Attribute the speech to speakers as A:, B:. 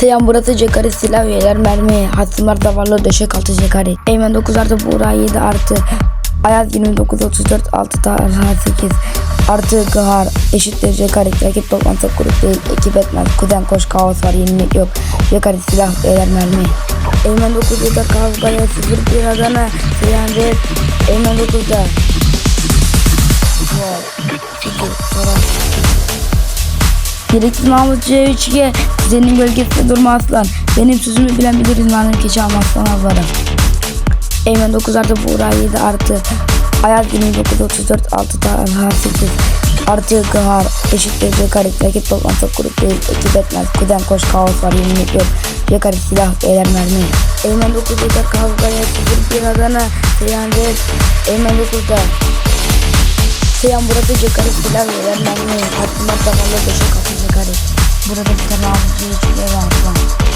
A: Seyhan burası Cekari silah üyeler mermi. Hasımlar davarlı döşek altı Cekari. Eymen 9 artı Buğra 7 artı. Ayaz 29 34 6 Talha 8 artı Gıhar eşittir Cekari. Rakip toplantı grup değil. Ekip etmez. Kuzen koş kaos var yenilik yok. Cekari silah üyeler mermi. Eymen 9'da kavgaya 0 bir Adana. Seyhan Red. Eymen 9'da. Wow. Sıfır. Gereksiz Mahmut C3G Senin gölgesinde durma aslan Benim sözümü bilen bilir İzmanım keçi almazsan azlarım Eymen 9 artı Buğra 7 artı. Ayaz 29 34 6 Talha 8 Artı Gıhar eşittir Cekarik Rakip toplantı grup değil. Ekip etmez. Kudem koş kaos var yenilik yok. Cekarik silah beyler mermi. Eymen 9'da kavgaya 0 bir Adana. Red Eymen 9'da Seyhan burası Cekarik silah beyler mermi Hakkında damarlı döşek atı Cekarik Burada bir tane avcı içinde var